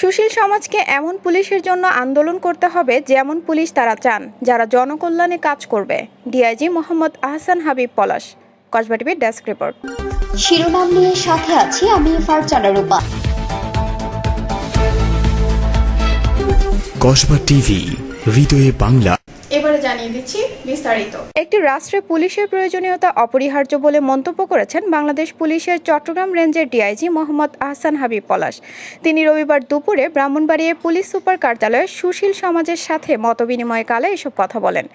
সুশীল সমাজকে এমন পুলিশের জন্য আন্দোলন করতে হবে যেমন পুলিশ তারা চান যারা জনকল্যাণে কাজ করবে। ডিআইজি মোহাম্মদ আহসান হাবিব পলাশ কসবা টিভির ডেস্ক রিপোর্ট। শিরোনাম নিয়ে সাথে আছি আমি ফারজানা রূপা। কসবা টিভি হৃদয়ে বাংলা। এবারে জানিয়ে দিচ্ছি বিস্তারিত। একটি রাষ্ট্রে পুলিশের প্রয়োজনীয়তা অপরিহার্য বলে মন্তব্য করেছেন বাংলাদেশ পুলিশের চট্টগ্রাম রেঞ্জের ডিআইজি মোহাম্মদ আহসান হাবিব পলাশ। তিনি রবিবার দুপুরে ব্রাহ্মণবাড়িয়ায় পুলিশ সুপার কার্যালয়ে সুশীল সমাজের সাথে মতবিনিময়কালে এসব কথা বলেন।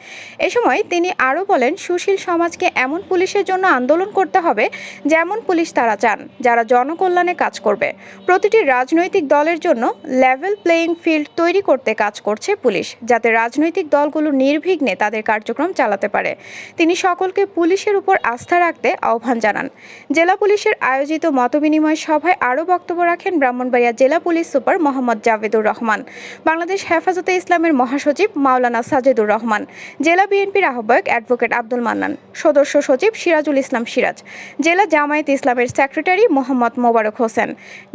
এ সময় তিনি আরও বলেন, সুশীল সমাজকে এমন পুলিশের জন্য আন্দোলন করতে হবে যেমন পুলিশ তারা চান, যারা জনকল্যাণে কাজ করবে। প্রতিটি রাজনৈতিক দলের জন্য লেভেল প্লেয়িং ফিল্ড তৈরি করতে কাজ করছে পুলিশ, যাতে রাজনৈতিক দলগুলো নির্বিঘ্নে তাদের কার্যক্রম চালাতে পারে। তিনি সকলকে পুলিশের উপর আস্থা রাখতে আহ্বান জানান। জেলা পুলিশের আয়োজিত মতবিনিময় সভায় আরও বক্তব্য রাখেন ব্রাহ্মণবাড়িয়া জেলা পুলিশ সুপার মোহাম্মদ জাভেদুর রহমান, বাংলাদেশ হেফাজতে ইসলামের মহাসচিব মাওলানা সাজেদুর রহমান, জেলা বিএনপির আহ্বায়ক অ্যাডভোকেট আব্দুল মান্নান, সদস্য সচিব সিরাজুল ইসলাম সিরাজ, জেলা জামায়াত ইসলামের সেক্রেটারি মোহাম্মদ মোবারক হোসেন,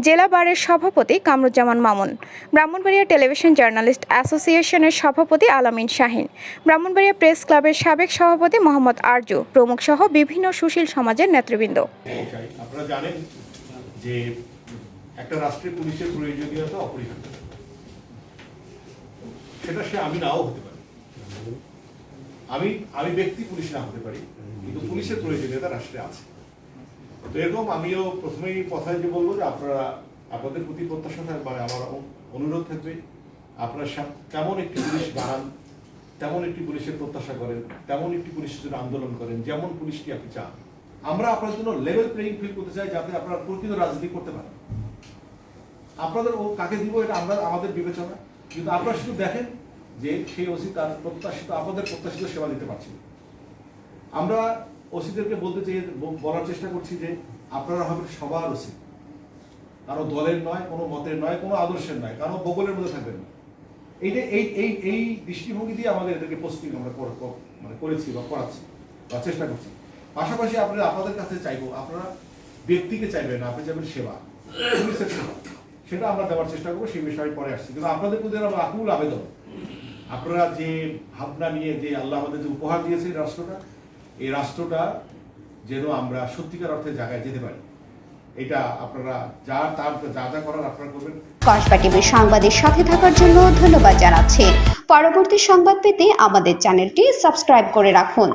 জেলা বারের সভাপতি কামরুজ্জামান মামুন, ব্রাহ্মণবাড়িয়া টেলিভিশন জার্নালিস্ট অ্যাসোসিয়েশনের সভাপতি আলামিন শাহিন ব্রাহ্মণবাড়িয়া প্রেস ক্লাবের সাবেক সভাপতি মোহাম্মদ আরজু প্রমুখ সহ বিভিন্ন সুশীল সমাজের নেতৃবৃন্দ। একটা রাষ্ট্রের পুলিশের প্রয়োজনীয়তা অপরিহার্য। সেটা সে আমি নাও হতে পারি। আমি আমি ব্যক্তি পুলিশ না হতে পারি, কিন্তু পুলিশের প্রয়োজনীয়তা রাষ্ট্রে আছে। তো এরকম আমিও প্রথমেই কথায় যে বলব যে আপনারা, আপনাদের প্রতি প্রত্যাশা থাকবে মানে আমার অনুরোধ থাকবে, আপনারা তেমন একটি পুলিশ বানান তেমন একটি পুলিশের প্রত্যাশা করেন, তেমন একটি পুলিশের জন্য আন্দোলন করেন, যেমন পুলিশকে আপনি চান। আমরা আপনার জন্য লেভেল প্লেইং ফিল করতে চাই যাতে আপনারা প্রকৃত রাজনীতি করতে পারেন। আপনাদের ও কাকে দিব এটা আমরা, আমাদের বিবেচনা। কিন্তু আপনারা শুধু দেখেন যে সেই ওসি তার প্রত্যাশিত, আপনাদের প্রত্যাশিত সেবা দিতে পারছে। আমরা ওসিদেরকে বলতে চাই বলার চেষ্টা করছি যে আপনারা হবেন সবার ওসি। কারও দলের নয়, কোনো মতের নয়, কোনো আদর্শের নয়, কারও বগলের মধ্যে থাকবেন না। এইটা এই এই এই দৃষ্টিভঙ্গি দিয়ে আমাদের এদেরকে পোস্টিং আমরা মানে করেছি বা করাচ্ছি বা চেষ্টা করছি। পাশাপাশি আপনারা আপনাদের কাছে চাইব, আপনারা ব্যক্তিকে চাইবেন আপনি চাইবেন সেবা। সেটা আমরা দেওয়ার চেষ্টা করব, সেই বিষয়ে পরে আসছি। কিন্তু আপনাদের প্রতি আমার আকুল আবেদন। আপনারা যে ভাবনা নিয়ে, যে আল্লাহ আমাদের যে উপহার দিয়েছে এই রাষ্ট্রটা এই রাষ্ট্রটা যেন আমরা সত্যিকার অর্থে জায়গায় যেতে পারি। এটা আপনারা যা, তার যা যা করার আপনারা করবেন। কসবা টিভির সাথে থাকার জন্য ধন্যবাদ জানাচ্ছি। পরবর্তী সংবাদ পেতে আমাদের চ্যানেলটি সাবস্ক্রাইব করে রাখুন।